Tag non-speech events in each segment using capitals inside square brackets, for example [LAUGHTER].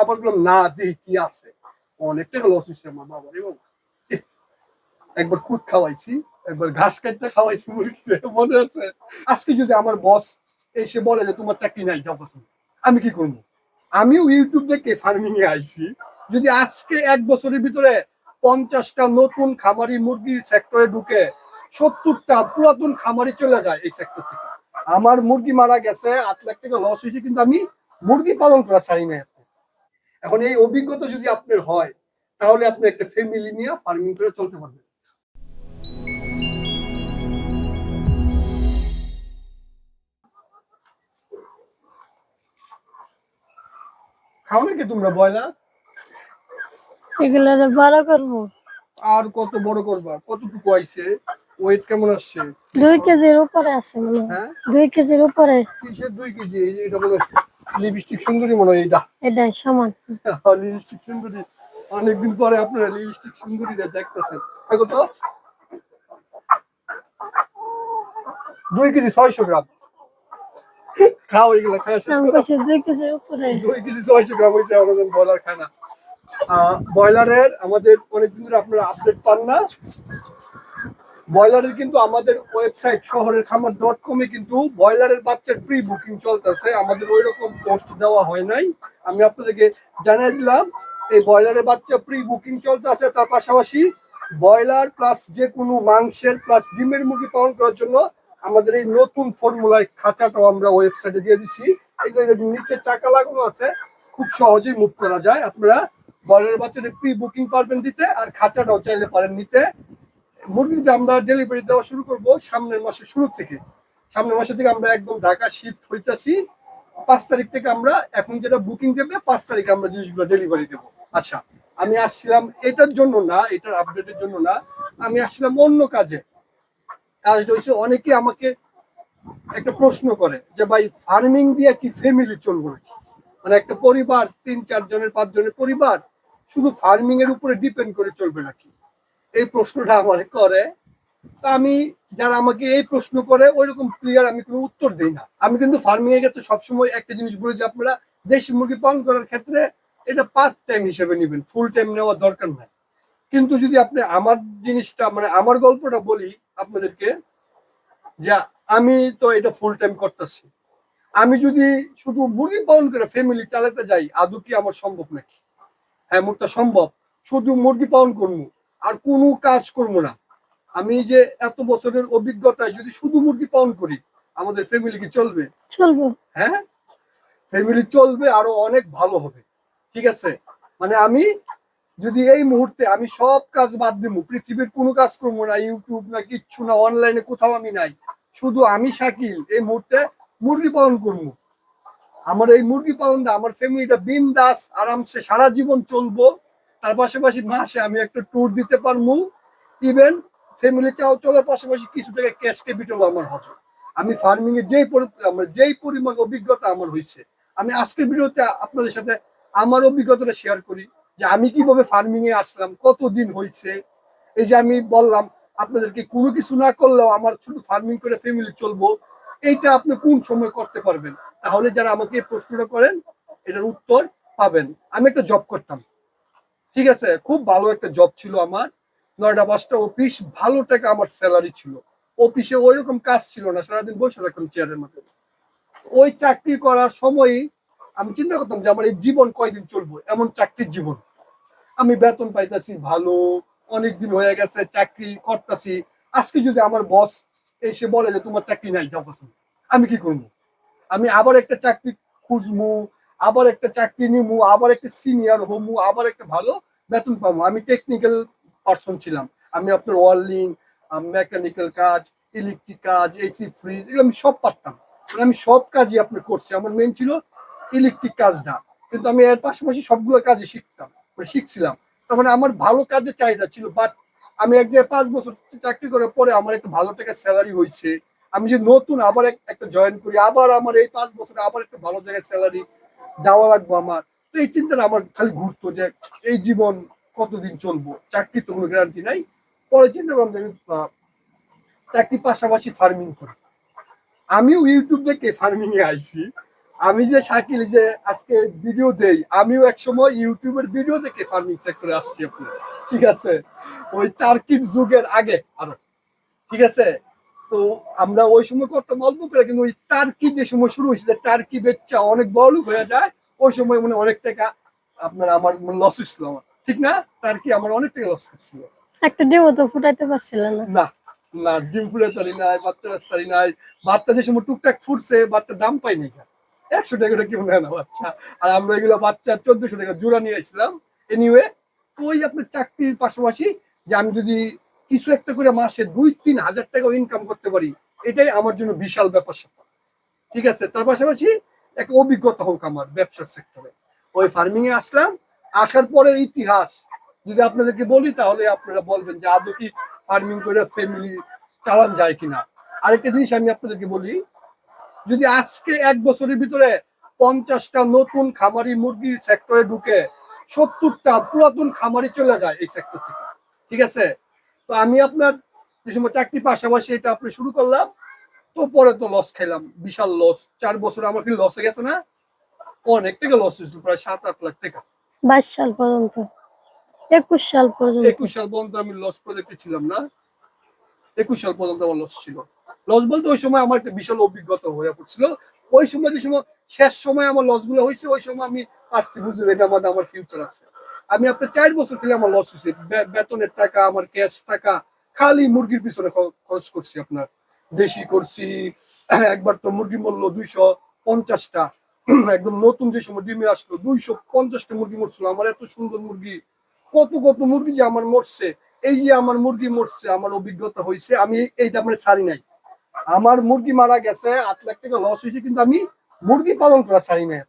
আবার বললাম, না দেখি কি আছে? আমার বাবা রে বাবা একবার খুদ খাওয়াইছি, একবার ঘাস কাটতে খাওয়াইছি মনে আছে? আজকে যদি আমার বস এসে বলে যে, তোমার চাকরি নাই তুমি আমি কি করব? আমিও ইউটিউব দেখে ফার্মিং এ আইছি। যদি আজকে এক বছরের ভিতরে পঞ্চাশটা নতুন খামারি মুরগির সেক্টরে ঢুকে সত্তরটা পুরাতন খামারি চলে যায় এই সেক্টর থেকে। আমার মুরগি মারা গেছে, আট লাখ টাকা লস হয়েছে, কিন্তু আমি মুরগি পালন করা ছাড়ি না এখন। এই অভিজ্ঞতা যদি আপনার হয় তাহলে আপনি একটা ফ্যামিলি নিয়ে ফার্মিং করে চলতে পারবেন। খাও নাকি তোমরা বয়লার এগুলো বড় করব। আর কত বড় করবা? কতটুকু আইছে? ওয়েট কেমন আসছে? দুই কেজির উপরে আছে মনে হয়। হ্যাঁ? দুই কেজির উপরে। কিসের দুই কেজি? এই যে এটা মনে লিপস্টিক সুন্দরী মনে হয় এইটা। এটাই সমান। লিপস্টিক সুন্দরী। অনেকদিন পরে আপনারা লিপস্টিক সুন্দরীরা দেখতেছেন। দেখো তো। দুই কেজি ছয়শো গ্রাম। খাও এগুলো খাওয়া কেজির উপরে। দুই কেজি ছয়শো গ্রাম হয়েছে আমাদের ব্রয়লার খানা ব্রয়লারের আমাদের অনেকদিন ধরে আপনারা আপডেট পান না। ব্রয়লারের কিন্তু আমাদের ওয়েবসাইট শহরের খামার ডট কমে কিন্তু ব্রয়লারের বাচ্চার প্রি বুকিং চলতেছে। আমাদের ওই রকম পোস্ট দেওয়া হয় নাই। আমি আপনাদেরকে জানাই দিলাম, এই ব্রয়লারের বাচ্চা প্রি বুকিং চলতেছে। তার পাশাপাশি ব্রয়লার প্লাস যে কোনো মাংসের প্লাস ডিমের মুরগি পালন করার জন্য আমাদের এই নতুন ফর্মুলায় খাঁচাটাও আমরা ওয়েবসাইটে দিয়ে দিচ্ছি এগুলো নিচে চাকা লাগানো আছে, খুব সহজেই মুভ করা যায়। আপনারা ব্রয়লারের বাচ্চাদের প্রি বুকিং পারবেন দিতে, আর খাঁচাটাও চাইলে পারেন নিতে। মুরগিটা আমরা ডেলিভারি দেওয়া শুরু করব সামনের মাসের শুরু থেকে। সামনের মাসের থেকে আমরা একদম ঢাকা শিফট হইতেছি। পাঁচ তারিখ থেকে আমরা এখন যেটা বুকিং দেবে, পাঁচ তারিখে আমরা জিনিসগুলো ডেলিভারি দেবো। আচ্ছা আমি আসছিলাম এটার জন্য না, এটার আপডেটের জন্য না, আমি আসছিলাম অন্য কাজে। কাজটা হচ্ছে অনেকে আমাকে একটা প্রশ্ন করে যে, ভাই ফার্মিং দিয়ে কি ফ্যামিলি চলবো নাকি? মানে একটা পরিবার, তিন চার জনের পাঁচ জনের পরিবার শুধু ফার্মিং এর উপরে ডিপেন্ড করে চলবে নাকি? এই প্রশ্নটা আমার করে। তা আমি, যারা আমাকে এই প্রশ্ন করে ওই রকম ক্লিয়ার আমি কোনো উত্তর দিই না। আমি কিন্তু ফার্মিং এর ক্ষেত্রে সবসময় একটা জিনিস বলেছি আপনারা দেশি মুরগি পালন করার ক্ষেত্রে এটা পার্ট টাইম হিসেবে নেবেন ফুল টাইম নেওয়ার দরকার নাই। কিন্তু যদি আপনি আমার জিনিসটা মানে আমার গল্পটা বলি আপনাদেরকে, যে আমি তো এটা ফুল টাইম করতেছি। আমি যদি শুধু মুরগি পালন করে ফ্যামিলি চালাতে যাই, আদৌ কি আমার সম্ভব নাকি? হ্যাঁ মোটটা সম্ভব। শুধু মুরগি পালন করব আর কোনো কাজ করব না। আমি যে এত বছরের অভিজ্ঞতায় যদি শুধু মুরগি পালন করি আমাদের ফ্যামিলি কি চলবে? চলবে। হ্যাঁ? ফ্যামিলি চলবে আরও অনেক ভালো হবে। ঠিক আছে? মানে আমি যদি এই মুহূর্তে আমি সব কাজ বাদ দিব পৃথিবীর কোনো কাজ করব না ইউটিউব না কিচ্ছু না অনলাইনে কোথাও আমি নাই। শুধু আমি শাকিল এই মুহূর্তে মুরগি পালন করব। আমার এই মুরগি পালন দা আমার ফ্যামিলিটা বিন্দাস আরামসে সারা জীবন চলবো। তার পাশাপাশি মাসে আমি একটা ট্যুর দিতে পারব ইভেন ফ্যামিলি চাও চলার পাশাপাশি কিছু টাকা ক্যাশ ক্যাপিটাল আমার হবে। আমি ফার্মিং এর যেই পরি- আমার যেই পরিমাণ অভিজ্ঞতা আমার হয়েছে, আমি আজকের ভিডিওতে আপনাদের সাথে আমার অভিজ্ঞতাটা শেয়ার করি যে আমি কীভাবে ফার্মিং এ আসলাম, কতদিন হয়েছে। এই যে আমি বললাম, আপনাদেরকে কোনো কিছু না করলেও আমার শুধু ফার্মিং করে ফ্যামিলি চলবো, এইটা আপনি কোন সময় করতে পারবেন? তাহলে যারা আমাকে প্রশ্নটা করেন, এটার উত্তর পাবেন। আমি একটা জব করতাম। ঠিক আছে, খুব ভালো একটা জব ছিল আমার। নয়টা পাঁচটা অফিস ভালো টাকা আমার স্যালারি ছিল। অফিসে ওই রকম কাজ ছিল না, সারাদিন বসে থাকতাম চেয়ারের মধ্যে। ওই চাকরি করার সময়ই আমি চিন্তা করতাম যে আমার এই জীবন কয়দিন চলবো? এমন চাকরির জীবন। আমি বেতন পাইতাছি, ভালো, অনেকদিন হয়ে গেছে, চাকরি করতেছি। আজকে যদি আমার বস এসে বলে যে তোমার চাকরি নাই, যাও আমি কি করব? আমি আবার একটা চাকরি খুঁজবো আবার একটা চাকরি নিমু, আবার একটা সিনিয়র হমু, আবার একটা ভালো বেতন পাবো আমি টেকনিক্যাল পার্সন ছিলাম। আমি আপনার ওয়ার্লিং মেকানিক্যাল কাজ ইলেকট্রিক কাজ এসি ফ্রিজ এগুলো আমি সব পারতাম। মানে আমি সব কাজই আপনি করছি। আমার মেন ছিল ইলেকট্রিক কাজটা। কিন্তু আমি এর পাশাপাশি সবগুলো কাজই শিখতাম মানে শিখছিলাম। তার মানে আমার ভালো কাজের চাহিদা ছিল বাট আমি এক জায়গায় পাঁচ বছর চাকরি করার পরে আমার একটা ভালো টাকা স্যালারি হয়েছে। আমি যে নতুন আবার একটা জয়েন করি, আবার আমার এই পাঁচ বছরে আবার একটা ভালো জায়গায় স্যালারি যাওয়া লাগবে আমার। এই চিন্তাটা আমার খালি ঘুরতো যে এই জীবন কতদিন চলবো? চাকরি তো কোনো গ্যারান্টি নাই। পরে চিন্তা করলাম যে আমি আহ, চাকরির পাশাপাশি ফার্মিং করি। আমিও ইউটিউব দেখে ফার্মিং এ আসছি আমি যে শাকিল যে আজকে ভিডিও দেই আমিও একসময় ইউটিউবের ভিডিও দেখে ফার্মিং সেক্টরে আসছি আপনার। ঠিক আছে? ওই টার্কির যুগের আগে আরও। ঠিক আছে? তো আমরা ওই সময় করতাম অল্প করে কিন্তু ওই টার্কি যে সময় শুরু হয়েছে টার্কি বেচা অনেক বড় লোক হয়ে যায় ওই সময় মানে অনেক টাকা আপনার আমার লস হয়েছিল আমার। ঠিক না? টার্কি আমার অনেক টাকা লস করছিল। একটা ডিমও তো ফুটাইতে পারছিলেন না। না না ডিম ফুলে তালি নাই বাচ্চা রাস্তারি নাই। বাচ্চা যে সময় টুকটাক ফুটছে বাচ্চা দাম পাইনি একশো টাকা করে কেউ নেয় না বাচ্চা? আর আমরা এগুলো বাচ্চা চোদ্দশো টাকা জোড়া নিয়ে আসছিলাম। এনিওয়ে ওই আপনার চাকরির পাশাপাশি যে আমি যদি কিছু একটা করে মাসে দুই, তিন হাজার টাকা ইনকাম করতে পারি। এটাই আমার জন্য বিশাল ব্যাপার স্যাপার। ঠিক আছে? তার পাশাপাশি একটা অভিজ্ঞতা হোক আমার ব্যবসার সেক্টরে ওই ফার্মিং এ আসলাম, আসার পরে ইতিহাস। যদি আপনাদেরকে বলি, তাহলে আপনারা বলবেন যে, আদৌ কি ফার্মিং করে ফ্যামিলি চালান যায় কিনা? আরেকটা জিনিস আমি আপনাদেরকে বলি, যদি আজকে এক বছরের ভিতরে পঞ্চাশটা নতুন খামারি মুরগির সেক্টরে ঢুকে সত্তরটা পুরাতন খামারি চলে যায় এই সেক্টর থেকে। ঠিক আছে? তো আমি আপনার যে সময় চাকরি পাশাপাশি এটা আপনি শুরু করলাম তো পরে তো লস খেলাম বিশাল লস চার বছর আমার কি লসে গেছে না? অনেক টাকা লস হয়েছিল প্রায় সাত আট লাখ টাকা। বাইশ সাল পর্যন্ত একুশ সাল পর্যন্ত। একুশ সাল পর্যন্ত আমি লস প্রজেক্টে ছিলাম না। একুশ সাল পর্যন্ত আমার লস ছিল। লস বলতে ওই সময় আমার একটা বিশাল অভিজ্ঞতা হয়ে পড়ছিল। ওই সময় যে সময় শেষ সময় আমার লসগুলো হয়েছে ওই সময় আমি পারছি বুঝতে এটা আমার ফিউচার আছে। আমি আপনার চার বছর খেলে আমার লস হয়েছে। বেতনের টাকা, আমার ক্যাশ টাকা, খালি মুরগির পিছনে খরচ করছি আপনার। দেশি করছি, [CLEARS THROAT] একবার তো মুরগি মূল্য দুইশো পঞ্চাশটা। [CLEARS THROAT] একদম নতুন যে সময় ডিমে আসলো, দুইশো পঞ্চাশটা মুরগি মরছিল। আমার এত সুন্দর মুরগি, কত কত মুরগি যে আমার মরছে। এই যে আমার মুরগি মরছে, আমার অভিজ্ঞতা হয়েছে, আমি এইটা মানে ছাড়ি নাই। আমার মুরগি মারা গেছে, আট লাখ টাকা লস হয়েছে, কিন্তু আমি মুরগি পালন করা ছাড়ি নাই।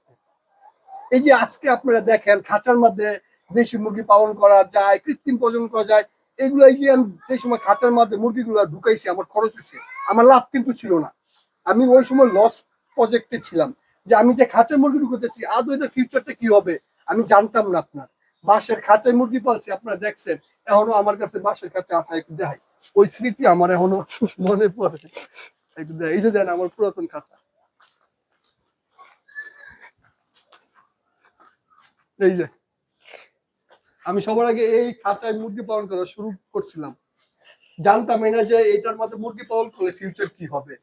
এই যে আজকে আপনারা দেখেন, খাঁচার মধ্যে দেশি মুরগি পালন করা যায়, কৃত্রিম প্রজনন করা যায় এগুলো এই যে আমি যে সময় খাঁচার মধ্যে মুরগিগুলো ঢুকাইছি, আমার খরচ হয়েছে আমার লাভ কিন্তু ছিল না। আমি ওই সময় লস প্রজেক্টে ছিলাম। যে আমি যে খাঁচার মুরগি ঢুকাতেছি আদৌ এটা ফিউচারটা কি হবে, আমি জানতাম না আপনার। বাঁশের খাঁচায় মুরগি পালছি, আপনারা দেখছেন, এখনও আমার কাছে বাঁশের খাঁচা আছে, একটু দেখাই। ওই স্মৃতি আমার এখনও [LAUGHS] মনে পড়ে। একটু। এই যে দেন আমার পুরাতন খাঁচা। এই যে আমি সবার আগে এই খাঁচায় মুরগি পালন করা শুরু করছিলাম। জানতামই না যে এটার মধ্যে মুরগি পালন করলে ফিউচার কি হবে?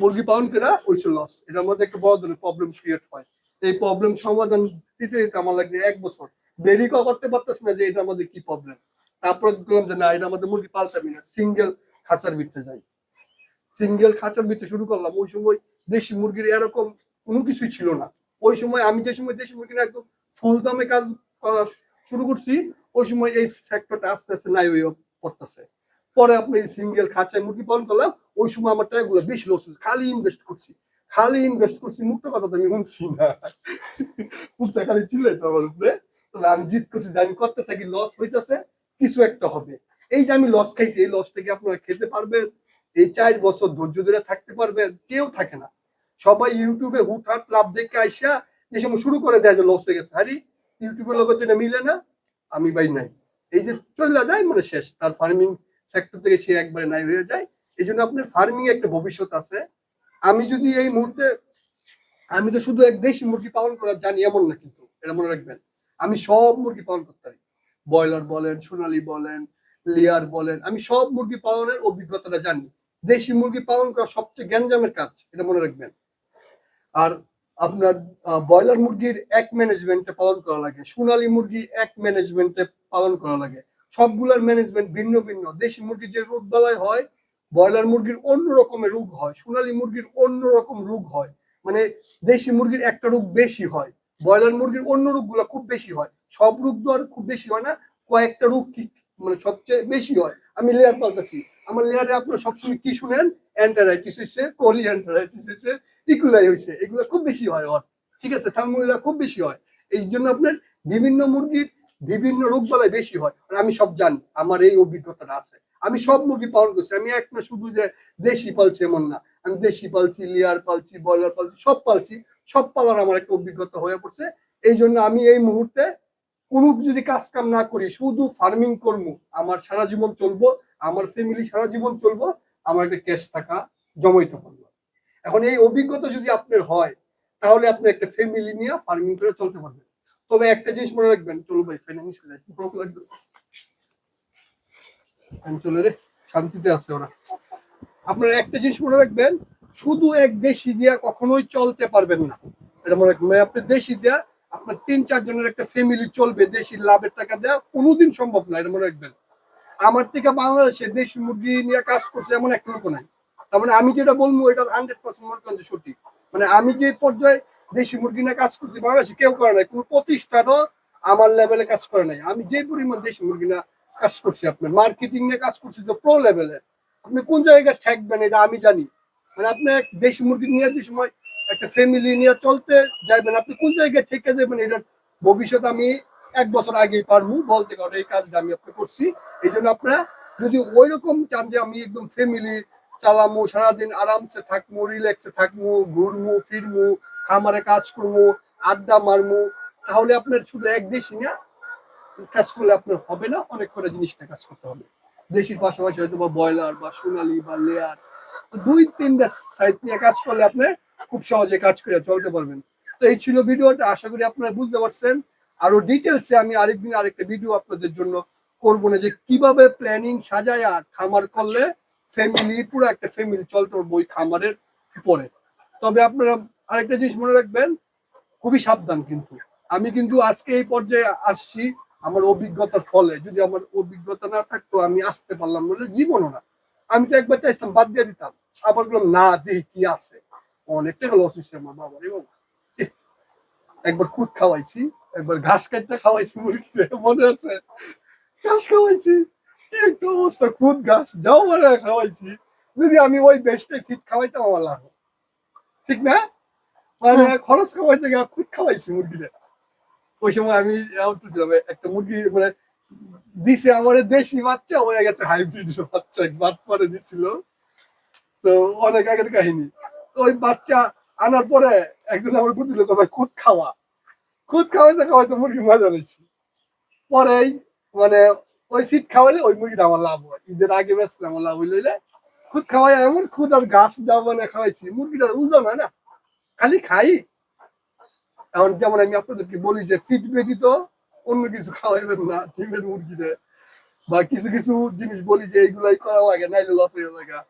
মুরগি পালন করা ওইসব লস এটার মধ্যে একটা বড় ধরনের প্রবলেম ক্রিয়েট হয়। এই প্রবলেম সমাধান দিতে দিতে আমার লাগে এক বছর। বেরিয়ে করতে পারতেছি না যে এটার মধ্যে কি প্রবলেম তারপরে দেখলাম যে না, এটার মধ্যে মুরগি পালতামই না। সিঙ্গেল খাঁচার ভিতরে যাই। সিঙ্গেল খাঁচার ভিতরে শুরু করলাম। ওই সময় দেশি মুরগির এরকম কোনো কিছুই ছিল না। ওই সময় আমি যে সময় দেশি মুরগির একদম ফুল দামে কাজ করা শুরু করছি, ওই সময় এই সেক্টরটা আস্তে আস্তে নাই হয়ে পড়তেছে পরে আপনি সিঙ্গেল খাঁচায় মুরগি পালন করলাম, ওই সময় আমার টাকাগুলো বেশি লস হচ্ছে খালি ইনভেস্ট করছি। খালি ইনভেস্ট করছি, মুক্ত কথা আমি শুনছি না। মুক্তা খালি চিল্লাই তো আমার উপরে। তবে আমি জিত করছি, যে আমি করতে থাকি লস হইতেছে, কিছু একটা হবে। এই যে আমি লস খাইছি, এই লস থেকে আপনারা খেতে পারবেন। এই চার বছর ধৈর্য ধরে থাকতে পারবেন, কেউ থাকে না। সবাই ইউটিউবে হুটহাট লাভ দেখে আইসা, যে সময় শুরু করে দেয় যে লস হয়ে গেছে। আরে ইউটিউবের লোকের জন্য মিলে না, আমি ভাই নাই। এই যে চলে যায় মানে শেষ, তার ফার্মিং সেক্টর থেকে সে একবারে নাই হয়ে যায়। এই জন্য আপনার ফার্মিং একটা ভবিষ্যৎ আছে। আমি যদি এই মুহূর্তে, আমি তো শুধু এক দেশি মুরগি পালন করা জানি, এমন না কিন্তু, এটা মনে রাখবেন। আমি সব মুরগি পালন করতে পারি। ব্রয়লার বলেন, সোনালি বলেন, লেয়ার বলেন, আমি সব মুরগি পালনের অভিজ্ঞতাটা জানি। দেশি মুরগি পালন করা সবচেয়ে গ্যাঞ্জামের কাজ, এটা মনে রাখবেন। আর আপনার ব্রয়লার মুরগির এক ম্যানেজমেন্টে পালন করা লাগে, সোনালী মুরগি এক ম্যানেজমেন্টে পালন করা লাগে। সবগুলোর ম্যানেজমেন্ট ভিন্ন ভিন্ন। দেশি মুরগির যে রোগ বালাই হয়, ব্রয়লার মুরগির অন্য রকমের রোগ হয়, সোনালী মুরগির অন্য রকম রোগ হয়। মানে দেশি মুরগির একটা রোগ বেশি হয়, ব্রয়লার মুরগির অন্য রোগগুলো খুব বেশি হয়। সব রোগ তো আর খুব বেশি হয় না, কয়েকটা রোগ কি মানে সবচেয়ে বেশি হয়। আমি লেয়ার পাল্টাছি আমার লেয়ারে আপনার সবসময় কি শুনেন? অ্যান্টারাইটিস হয়েছে কোলি অ্যান্টারাইটিস হয়েছে ইকুলাই হয়েছে এগুলো খুব বেশি হয় ওর। ঠিক আছে? সালমোনেলা খুব বেশি হয়। এই জন্য আপনার বিভিন্ন মুরগির বিভিন্ন রোগ বালাই বেশি হয়। আর আমি সব জানি, আমার এই অভিজ্ঞতাটা আছে। আমি সব মুরগি পালন করছি। আমি এক না শুধু যে দেশি পালছি এমন না, আমি দেশি পালছি, লিয়ার পালছি, ব্রয়লার পালছি, সব পালছি। সব পালার আমার একটা অভিজ্ঞতা হয়ে পড়ছে। এই জন্য আমি এই মুহূর্তে কোনো যদি কাজ কাম না করি, শুধু ফার্মিং করব, আমার সারা জীবন চলবো, আমার ফ্যামিলি সারা জীবন চলবো, আমার একটা ক্যাশ টাকা জমাইতে পারব। এখন এই অভিজ্ঞতা যদি আপনার হয়, তাহলে আপনি একটা ফ্যামিলি নিয়ে ফার্মিং করে চলতে পারবেন। তবে একটা জিনিস মনে রাখবেন, চলো ভাই ফাইন্যান্স লাগতেছে। আমি চলে রে, শান্তিতে আছে ওরা। আপনারা একটা জিনিস মনে রাখবেন, শুধু এক দেশি দিয়া কখনোই চলতে পারবেন না। এটা মনে রাখবেন মানে আপনি দেশি দেয়া, আপনার তিন, চার জনের একটা ফ্যামিলি চলবে, দেশি লাভের টাকা দেওয়া কোনোদিন সম্ভব না, এটা মনে রাখবেন। আমার থেকে বাংলাদেশে দেশি মুরগি নিয়ে কাজ করছে এমন একটা লোক নাই। তার মানে আমি যেটা বলব, এটা হান্ড্রেড পার্সেন্ট মনে সঠিক। মানে আমি যে পর্যায়ে দেশি মুরগি নিয়ে কাজ করছি, বাংলাদেশে কেউ করে নাই, কোনো প্রতিষ্ঠানও আমার লেভেলে কাজ করে নাই। আমি যে পরিমাণ দেশি মুরগি না কাজ করছি আপনার মার্কেটিং নিয়ে কাজ করছি তো প্রো লেভেলের আপনি কোন জায়গায় ঠেকবেন এটা আমি জানি। মানে আপনি দেশি মুরগি নিয়ে যে সময় একটা ফ্যামিলি নিয়ে চলতে যাইবেন, আপনি কোন জায়গায় থেকে যাবেন এটা ভবিষ্যৎ আমি এক বছর আগেই পারব বলতে পারব এই কাজটা আমি আপনি করছি। এই জন্য আপনারা যদি ওই রকম চান যে আমি একদম ফ্যামিলি চালামু, সারাদিন আরামসে থাকব রিল্যাক্সে থাকব ঘুরমু, ফিরমু, খামারে কাজ করব আড্ডা মারমু। তাহলে আপনার শুধু এক দেশি না, কাজ করলে আপনার হবে না, অনেক করে জিনিসটা কাজ করতে হবে। দেশির পাশাপাশি হয়তো বা ব্রয়লার বা সোনালি বা লেয়ার দুই তিনটা সাইড নিয়ে কাজ করলে আপনি খুব সহজে কাজ করে চলতে পারবেন। তো এই ছিল ভিডিওটা, আশা করি আপনারা বুঝতে পারছেন। আরও ডিটেলসে আমি আরেকদিন আরেকটা ভিডিও আপনাদের জন্য করব না যে কীভাবে প্ল্যানিং সাজায়া খামার করলে ফ্যামিলি পুরো একটা ফ্যামিলি চলতে পারব ওই খামারের উপরে। তবে আপনারা আরেকটা জিনিস মনে রাখবেন খুবই সাবধান কিন্তু। আমি কিন্তু আজকে এই পর্যায়ে আসছি আমার অভিজ্ঞতার ফলে। যদি আমার অভিজ্ঞতা না থাকতো আমি আসতে পারলাম না জীবনও না। আমি তো একবার চাইতাম বাদ দিয়ে দিতাম। আবার বললাম না দেখি কি আছে? অনেক টাকা হচ্ছে আমার বাবা রে বাবা এহ, একবার খুদ খাওয়াইছি একবার ঘাস কাটতে খাওয়াইছি মুরগিরে মনে আছে? ঘাস খাওয়াইছি। কি একটা অবস্থা খুদ ঘাস যাও মানে খাওয়াইছি। যদি আমি ওই বেস্টে ফিট খাওয়াইতাম আমার লাভ ঠিক না? মানে খরচ খাওয়াইতে গিয়ে খুদ খাওয়াইছি মুরগিরে। ওই সময় আমি তুলছিলাম একটা মুরগি মানে দিছে আমার দেশি বাচ্চা হয়ে গেছে হাইব্রিড বাচ্চা বাদ পরে দিছিল। তো অনেক আগের কাহিনী। ওই বাচ্চা আনার পরে একজন আমার বুঝলো ভাই খুদ খাওয়া। খুদ খাওয়াইতে খাওয়াইতে মুরগি মজা নিচ্ছি পরেই মানে ওই ফিট খাওয়াইলে ওই মুরগিটা আমার লাভ হয়। ঈদের আগে বেসলে আমার লাভ হইলে খুদ খাওয়াই এমন খুদ আর ঘাস যা মানে খাওয়াইছি, মুরগিটার ওজন হয় না, খালি খাই। এখন যেমন আমি আপনাদেরকে বলি যে ফিট ব্যতীত অন্য কিছু খাওয়াইবেন না, ডিমের মুরগিতে। বা কিছু কিছু জিনিস বলি যে এইগুলাই করা লাগে, নাইলে লস হয়ে যায়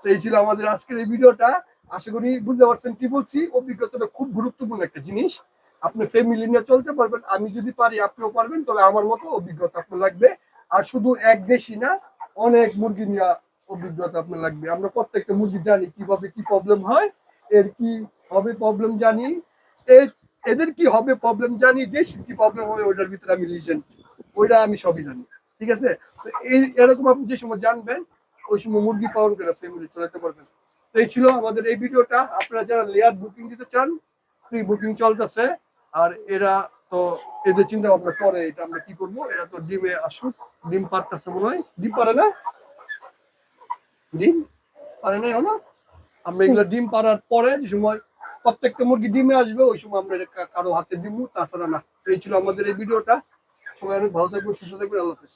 তো এই ছিল আমাদের আজকের এই ভিডিওটা। আশা করি বুঝতে পারছেন কি বলছি, অভিজ্ঞতাটা খুব গুরুত্বপূর্ণ একটা জিনিস। আপনি ফ্যামিলি নিয়ে চলতে পারবেন, আমি যদি পারি, আপনিও পারবেন, তবে আমার মতো অভিজ্ঞতা আপনার লাগবে। আর শুধু এক দেশি না, অনেক মুরগি নিয়ে অভিজ্ঞতা আপনার লাগবে। আমরা প্রত্যেকটা মুরগি জানি কীভাবে কি প্রবলেম হয়, এর কি হবে প্রবলেম জানি এদের কি হবে প্রবলেম জানি দেশের কি প্রবলেম হবে ওইটার ভিতরে আমি লিজেন্ড ওইটা আমি সবই জানি। ঠিক আছে? তো এই, এরকম আপনি যে সময় জানবেন, ওই সময় মুরগি পালন করে ফ্যামিলি চালাতে পারবেন। তো এই ছিল আমাদের এই ভিডিওটা। আপনারা যারা লেয়ার বুকিং দিতে চান প্রি বুকিং চলতেছে, আর এরা তো এদের চিন্তা ভাবনা করে এটা আমরা কি করব? এরা তো ডিমে আসুক, ডিম পারতেছে মনে হয়। ডিম পারে না? ডিম পারে না না আমরা এগুলো ডিম পারার পরে যে সময় প্রত্যেকটা মুরগি ডিমে আসবে, ওই সময় আমরা কারও হাতে দিব, তাছাড়া না। এই ছিল আমাদের এই ভিডিওটা। সবাই অনেক ভালো থাকবেন, সুস্থ থাকবেন, আল্লাহ হাফেজ।